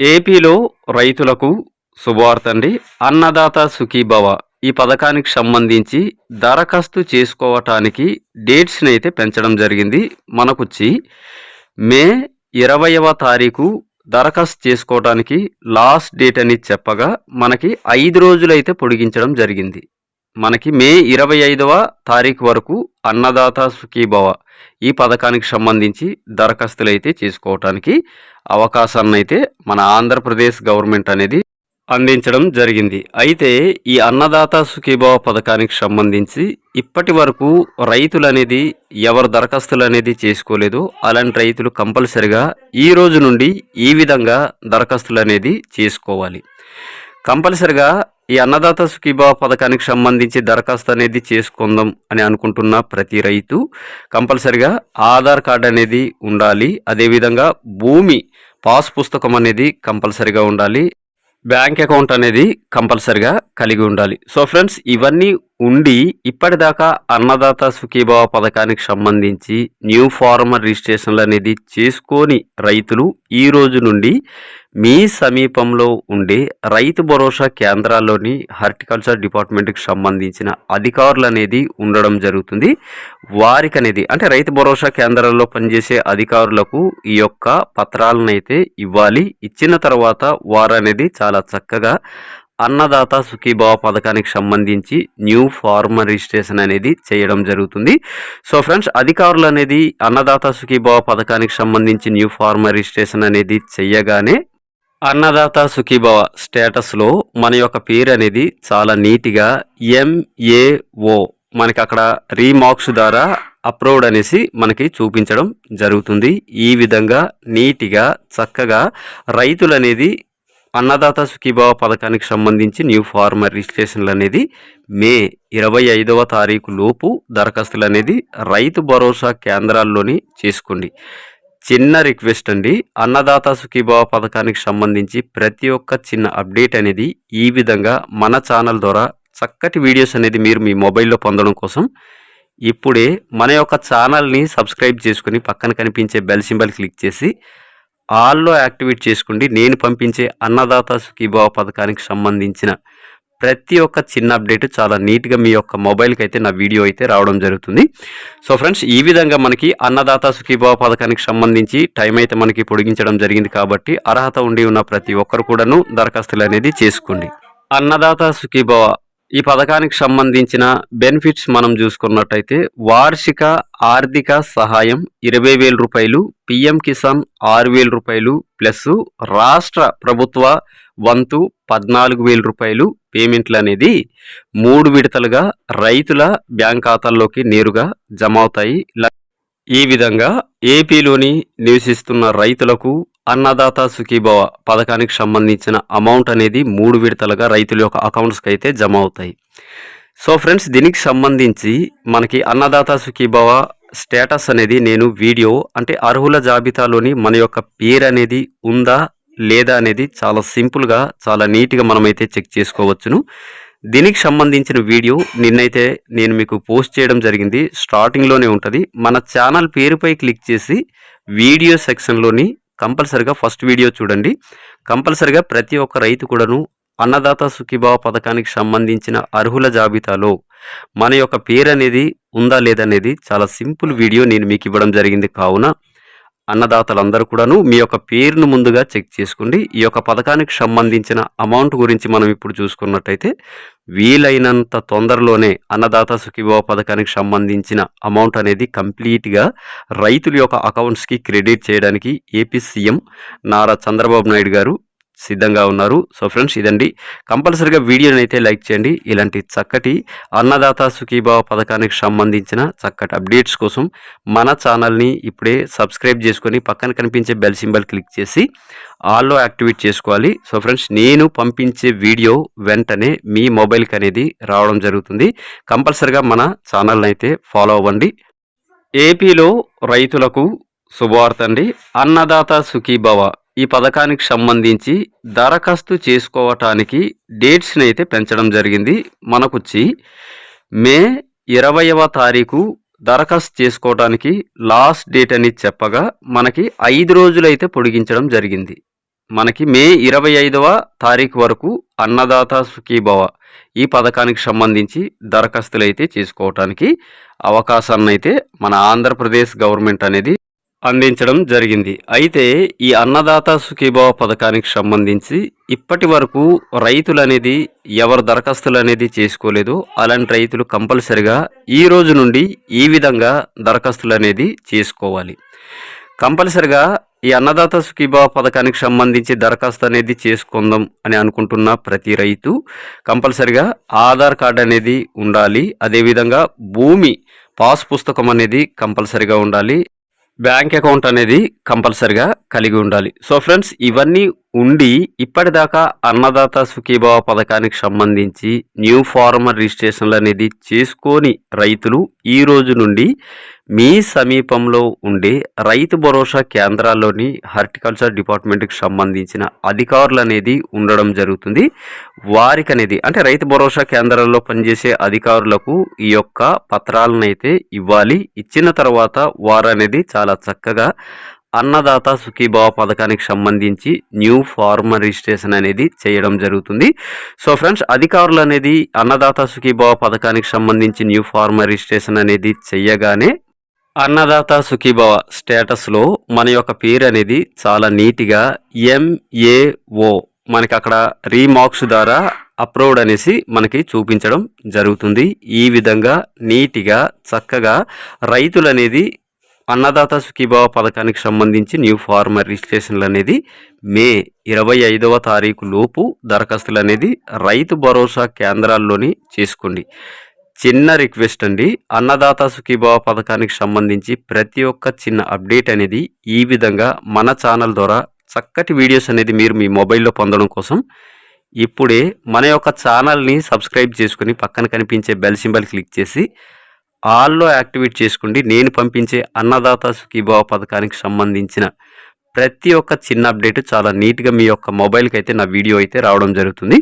ఏపీలో రైతులకు శుభవార్తండి. అన్నదాత సుఖీభవ ఈ పథకానికి సంబంధించి దరఖాస్తు చేసుకోవటానికి డేట్స్ని అయితే పెంచడం జరిగింది. మనకొచ్చి మే ఇరవైవ తారీఖు దరఖాస్తు చేసుకోవడానికి లాస్ట్ డేట్ అని చెప్పగా మనకి ఐదు రోజులైతే పొడిగించడం జరిగింది. మనకి మే ఇరవై ఐదవ తారీఖు వరకు అన్నదాత సుఖీభవ ఈ పథకానికి సంబంధించి దరఖాస్తులు అయితే చేసుకోవటానికి అవకాశాన్ని అయితే మన ఆంధ్రప్రదేశ్ గవర్నమెంట్ అనేది అందించడం జరిగింది. అయితే ఈ అన్నదాత సుఖీభవ పథకానికి సంబంధించి ఇప్పటి వరకు రైతులు అనేది ఎవరు దరఖాస్తులు అనేది చేసుకోలేదు అలాంటి రైతులు కంపల్సరిగా ఈ రోజు నుండి ఈ విధంగా దరఖాస్తులు అనేది చేసుకోవాలి. కంపల్సరిగా ఈ అన్నదాత సుఖీభావ పథకానికి సంబంధించి దరఖాస్తు అనేది చేసుకుందాం అని అనుకుంటున్న ప్రతి రైతు కంపల్సరిగా ఆధార్ కార్డు అనేది ఉండాలి. అదేవిధంగా భూమి పాస్ పుస్తకం అనేది కంపల్సరిగా ఉండాలి. బ్యాంక్ అకౌంట్ అనేది కంపల్సరిగా కలిగి ఉండాలి. సో ఫ్రెండ్స్ ఇవన్నీ ఉండి ఇప్పటిదాకా అన్నదాత సుఖీభావ పథకానికి సంబంధించి న్యూ ఫార్మర్ రిజిస్ట్రేషన్లు అనేది చేసుకోని రైతులు ఈ రోజు నుండి మీ సమీపంలో ఉండే రైతు భరోసా కేంద్రాల్లోని హార్టికల్చర్ డిపార్ట్మెంట్కి సంబంధించిన అధికారులు అనేది ఉండడం జరుగుతుంది. వారికి అనేది అంటే రైతు భరోసా కేంద్రాల్లో పనిచేసే అధికారులకు ఈ యొక్క పత్రాలను అయితే ఇవ్వాలి. ఇచ్చిన తర్వాత వారు అనేది చాలా చక్కగా అన్నదాత సుఖీభావ పథకానికి సంబంధించి న్యూ ఫార్మర్ రిజిస్ట్రేషన్ అనేది చేయడం జరుగుతుంది. సో ఫ్రెండ్స్ అధికారులు అనేది అన్నదాత సుఖీభావ పథకానికి సంబంధించి న్యూ ఫార్మర్ రిజిస్ట్రేషన్ అనేది చెయ్యగానే అన్నదాత సుఖీభవ స్టేటస్లో మన యొక్క పేరు అనేది చాలా నీట్గా ఎంఏఓ మనకి అక్కడ రీమార్క్స్ ద్వారా అప్రూవ్డ్ అనేసి మనకి చూపించడం జరుగుతుంది. ఈ విధంగా నీట్గా చక్కగా రైతులు అనేది అన్నదాత సుఖీభావ పథకానికి సంబంధించి న్యూ ఫార్మర్ రిజిస్ట్రేషన్లు అనేది మే ఇరవై ఐదవ తారీఖు లోపు దరఖాస్తులు అనేది రైతు భరోసా కేంద్రాల్లోని చేసుకోండి. చిన్న రిక్వెస్ట్ అండి. అన్నదాత సుఖీభావ పథకానికి సంబంధించి ప్రతి ఒక్క చిన్న అప్డేట్ అనేది ఈ విధంగా మన ఛానల్ ద్వారా చక్కటి వీడియోస్ అనేది మీరు మీ మొబైల్లో పొందడం కోసం ఇప్పుడే మన యొక్క ఛానల్ని సబ్స్క్రైబ్ చేసుకుని పక్కన కనిపించే బెల్ సింబల్ క్లిక్ చేసి ఆల్లో యాక్టివేట్ చేసుకోండి. నేను పంపించే అన్నదాత సుఖీభావ పథకానికి సంబంధించిన ప్రతి ఒక్క చిన్న అప్డేట్ చాలా నీట్గా మీ యొక్క మొబైల్కి అయితే నా వీడియో అయితే రావడం జరుగుతుంది. సో ఫ్రెండ్స్ ఈ విధంగా మనకి అన్నదాత సుఖీభావ పథకానికి సంబంధించి టైం అయితే మనకి పొడిగించడం జరిగింది కాబట్టి అర్హత ఉండి ఉన్న ప్రతి ఒక్కరు కూడాను దరఖాస్తులు అనేది చేసుకోండి. అన్నదాత సుఖీభావ ఈ పథకానికి సంబంధించిన బెనిఫిట్స్ మనం చూసుకున్నట్టయితే వార్షిక ఆర్థిక సహాయం ఇరవై వేల రూపాయలు పిఎం కిసాన్ ఆరు వేల రూపాయలు ప్లస్ రాష్ట్ర ప్రభుత్వ వంతు పద్నాలుగు వేల రూపాయలు పేమెంట్లు అనేది మూడు విడతలుగా రైతుల బ్యాంక్ ఖాతాల్లోకి నేరుగా జమ అవుతాయి. ఈ విధంగా ఏపీలోని నివసిస్తున్న రైతులకు అన్నదాత సుఖీభవ పథకానికి సంబంధించిన అమౌంట్ అనేది మూడు విడతలుగా రైతుల యొక్క అకౌంట్స్కి అయితే జమ అవుతాయి. సో ఫ్రెండ్స్ దీనికి సంబంధించి మనకి అన్నదాత సుఖీభవ స్టేటస్ అనేది నేను వీడియో అంటే అర్హుల జాబితాలోని మన యొక్క పేరు అనేది ఉందా లేదా అనేది చాలా సింపుల్గా చాలా నీట్గా మనమైతే చెక్ చేసుకోవచ్చును. దీనికి సంబంధించిన వీడియో నిన్నైతే నేను మీకు పోస్ట్ చేయడం జరిగింది. స్టార్టింగ్లోనే ఉంటుంది. మన ఛానల్ పేరుపై క్లిక్ చేసి వీడియో సెక్షన్లోని కంపల్సరిగా ఫస్ట్ వీడియో చూడండి. కంపల్సరిగా ప్రతి ఒక్క రైతు కూడాను అన్నదాత సుఖీభావ పథకానికి సంబంధించిన అర్హుల జాబితాలో మన యొక్క పేరు అనేది ఉందా లేదనేది చాలా సింపుల్ వీడియో నేను మీకు ఇవ్వడం జరిగింది. కావున అన్నదాతలందరూ కూడాను మీ యొక్క పేరును ముందుగా చెక్ చేసుకోండి. ఈ యొక్క పథకానికి సంబంధించిన అమౌంట్ గురించి మనం ఇప్పుడు చూసుకున్నట్టయితే వీలైనంత తొందరలోనే అన్నదాత సుఖీభావ పథకానికి సంబంధించిన అమౌంట్ అనేది కంప్లీట్గా రైతుల యొక్క అకౌంట్స్కి క్రెడిట్ చేయడానికి ఏపీ సీఎం నారా చంద్రబాబు నాయుడు గారు సిద్ధంగా ఉన్నారు. సో ఫ్రెండ్స్ ఇదండి. కంపల్సరిగా వీడియోని అయితే లైక్ చేయండి. ఇలాంటి చక్కటి అన్నదాత సుఖీభావ పథకానికి సంబంధించిన చక్కటి అప్డేట్స్ కోసం మన ఛానల్ని ఇప్పుడే సబ్స్క్రైబ్ చేసుకొని పక్కన కనిపించే బెల్ సింబల్ క్లిక్ చేసి ఆల్లో యాక్టివేట్ చేసుకోవాలి. సో ఫ్రెండ్స్ నేను పంపించే వీడియో వెంటనే మీ మొబైల్కి అనేది రావడం జరుగుతుంది. కంపల్సరిగా మన ఛానల్ని అయితే ఫాలో అవ్వండి. ఏపీలో రైతులకు శుభవార్త అండి. అన్నదాత సుఖీభవ ఈ పథకానికి సంబంధించి దరఖాస్తు చేసుకోవటానికి డేట్స్ని అయితే పెంచడం జరిగింది. మనకొచ్చి మే ఇరవైవ తారీఖు దరఖాస్తు చేసుకోవడానికి లాస్ట్ డేట్ అని చెప్పగా మనకి ఐదు రోజులైతే పొడిగించడం జరిగింది. మనకి మే ఇరవై ఐదవ తారీఖు వరకు అన్నదాత సుఖీభవ ఈ పథకానికి సంబంధించి దరఖాస్తులు అయితే చేసుకోవటానికి అవకాశాన్ని అయితే మన ఆంధ్రప్రదేశ్ గవర్నమెంట్ అనేది అందించడం జరిగింది. అయితే ఈ అన్నదాత సుఖీభావ పథకానికి సంబంధించి ఇప్పటి వరకు రైతులు అనేది ఎవరు దరఖాస్తులు అనేది చేసుకోలేదు. అలాంటి రైతులు కంపల్సరిగా ఈ రోజు నుండి ఈ విధంగా దరఖాస్తులు అనేది చేసుకోవాలి. కంపల్సరిగా ఈ అన్నదాత సుఖీభావ పథకానికి సంబంధించి దరఖాస్తు అనేది చేసుకుందాం అని అనుకుంటున్న ప్రతి రైతు కంపల్సరిగా ఆధార్ కార్డు అనేది ఉండాలి. అదేవిధంగా భూమి పాస్ పుస్తకం అనేది కంపల్సరిగా ఉండాలి. బ్యాంక్ అకౌంట్ అనేది కంపల్సరిగా కలిగి ఉండాలి. సో ఫ్రెండ్స్ ఇవన్నీ ఉండి ఇప్పటిదాకా అన్నదాత సుఖీభావ పథకానికి సంబంధించి న్యూ ఫార్మర్ రిజిస్ట్రేషన్లు అనేది చేసుకోని రైతులు ఈ రోజు నుండి మీ సమీపంలో ఉండే రైతు భరోసా కేంద్రాల్లోని హార్టికల్చర్ డిపార్ట్మెంట్కి సంబంధించిన అధికారులు అనేది ఉండడం జరుగుతుంది. వారికి అనేది అంటే రైతు భరోసా కేంద్రాల్లో పనిచేసే అధికారులకు ఈ యొక్క పత్రాలను అయితే ఇవ్వాలి. ఇచ్చిన తర్వాత వారు అనేది చాలా చక్కగా అన్నదాత సుఖీభావ పథకానికి సంబంధించి న్యూ ఫార్మర్ రిజిస్ట్రేషన్ అనేది చేయడం జరుగుతుంది. సో ఫ్రెండ్స్ అధికారులు అనేది అన్నదాత సుఖీభావ పథకానికి సంబంధించి న్యూ ఫార్మర్ రిజిస్ట్రేషన్ అనేది చెయ్యగానే అన్నదాత సుఖీభవ స్టేటస్లో మన యొక్క పేరు అనేది చాలా నీట్గా ఎంఏఓ మనకి అక్కడ రీమార్క్స్ ద్వారా అప్రూవ్డ్ అనేసి మనకి చూపించడం జరుగుతుంది. ఈ విధంగా నీట్గా చక్కగా రైతులు అనేది అన్నదాత సుఖీభావ పథకానికి సంబంధించి న్యూ ఫార్మర్ రిజిస్ట్రేషన్లు అనేది మే ఇరవై ఐదవ తారీఖు లోపు దరఖాస్తులు అనేది రైతు భరోసా కేంద్రాల్లోని చేసుకోండి. చిన్న రిక్వెస్ట్ అండి. అన్నదాత సుఖీభావ పథకానికి సంబంధించి ప్రతి ఒక్క చిన్న అప్డేట్ అనేది ఈ విధంగా మన ఛానల్ ద్వారా చక్కటి వీడియోస్ అనేది మీరు మీ మొబైల్లో పొందడం కోసం ఇప్పుడే మన యొక్క ఛానల్ని సబ్స్క్రైబ్ చేసుకుని పక్కన కనిపించే బెల్ సింబల్ క్లిక్ చేసి ఆల్లో యాక్టివేట్ చేసుకోండి. నేను పంపించే అన్నదాత సుఖీభావ పథకానికి సంబంధించిన ప్రతి ఒక్క చిన్న అప్డేట్ చాలా నీట్గా మీ యొక్క మొబైల్కి అయితే నా వీడియో అయితే రావడం జరుగుతుంది.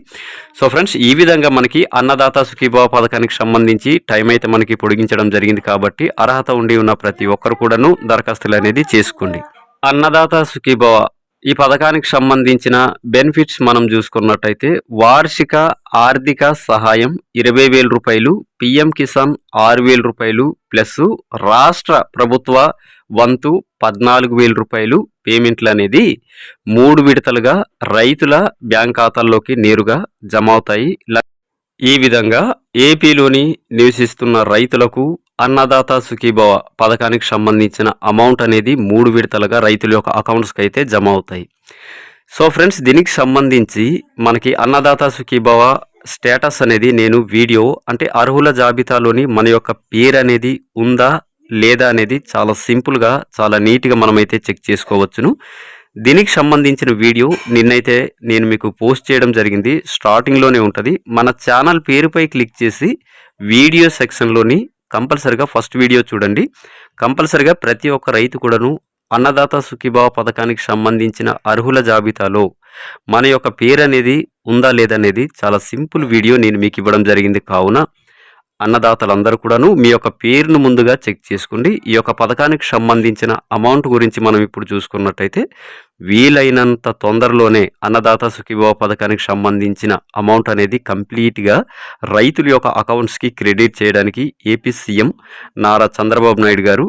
సో ఫ్రెండ్స్ ఈ విధంగా మనకి అన్నదాత సుఖీభావ పథకానికి సంబంధించి టైం అయితే మనకి పొడిగించడం జరిగింది కాబట్టి అర్హత ఉండి ఉన్న ప్రతి ఒక్కరు కూడాను దరఖాస్తులు అనేది చేసుకోండి. అన్నదాత సుఖీభావ ఈ పథకానికి సంబంధించిన బెనిఫిట్స్ మనం చూసుకున్నట్టయితే వార్షిక ఆర్థిక సహాయం ఇరవై వేల రూపాయలు పిఎం కిసాన్ ఆరు వేల రూపాయలు ప్లస్ రాష్ట్ర ప్రభుత్వ వంతు పద్నాలుగు వేల రూపాయలు పేమెంట్లు అనేది మూడు విడతలుగా రైతుల బ్యాంక్ ఖాతాల్లోకి నేరుగా జమ అవుతాయి. ఈ విధంగా ఏపీలోని నివసిస్తున్న రైతులకు అన్నదాత సుఖీభవ పథకానికి సంబంధించిన అమౌంట్ అనేది మూడు విడతలుగా రైతుల యొక్క అకౌంట్స్కి అయితే జమ అవుతాయి. సో ఫ్రెండ్స్ దీనికి సంబంధించి మనకి అన్నదాత సుఖీభవ స్టేటస్ అనేది నేను వీడియో అంటే అర్హుల జాబితాలోని మన యొక్క పేరు అనేది ఉందా లేదా అనేది చాలా సింపుల్గా చాలా నీట్గా మనమైతే చెక్ చేసుకోవచ్చును. దీనికి సంబంధించిన వీడియో నిన్నైతే నేను మీకు పోస్ట్ చేయడం జరిగింది. స్టార్టింగ్లోనే ఉంటుంది. మన ఛానల్ పేరుపై క్లిక్ చేసి వీడియో సెక్షన్లోని కంపల్సరిగా ఫస్ట్ వీడియో చూడండి. కంపల్సరిగా ప్రతి ఒక్క రైతు కూడాను అన్నదాత సుఖీభావ పథకానికి సంబంధించిన అర్హుల జాబితాలో మన యొక్క పేరు అనేది ఉందా లేదనేది చాలా సింపుల్ వీడియో నేను మీకు ఇవ్వడం జరిగింది. కావున అన్నదాతలందరూ కూడాను మీ యొక్క పేరును ముందుగా చెక్ చేసుకోండి. ఈ యొక్క పథకానికి సంబంధించిన అమౌంట్ గురించి మనం ఇప్పుడు చూసుకున్నట్టయితే వీలైనంత తొందరలోనే అన్నదాత సుఖీభావ పథకానికి సంబంధించిన అమౌంట్ అనేది కంప్లీట్గా రైతుల యొక్క అకౌంట్స్కి క్రెడిట్ చేయడానికి ఏపీ సీఎం నారా చంద్రబాబు నాయుడు గారు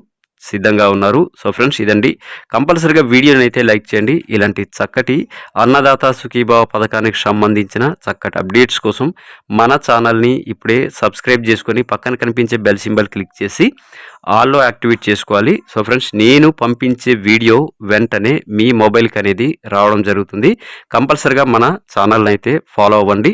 సిద్ధంగా ఉన్నారు. సో ఫ్రెండ్స్ ఇదండి. కంపల్సరీగా వీడియోని అయితే లైక్ చేయండి. ఇలాంటి చక్కటి అన్నదాత సుఖీభావ పథకానికి సంబంధించిన చక్కటి అప్డేట్స్ కోసం మన ఛానల్ని ఇప్పుడే సబ్స్క్రైబ్ చేసుకొని పక్కన కనిపించే బెల్ సింబల్ క్లిక్ చేసి ఆల్లో యాక్టివేట్ చేసుకోవాలి. సో ఫ్రెండ్స్ నేను పంపించే వీడియో వెంటనే మీ మొబైల్కి అనేది రావడం జరుగుతుంది. కంపల్సరిగా మన ఛానల్ని అయితే ఫాలో అవ్వండి.